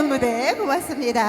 귀여운 무대 고맙습니다.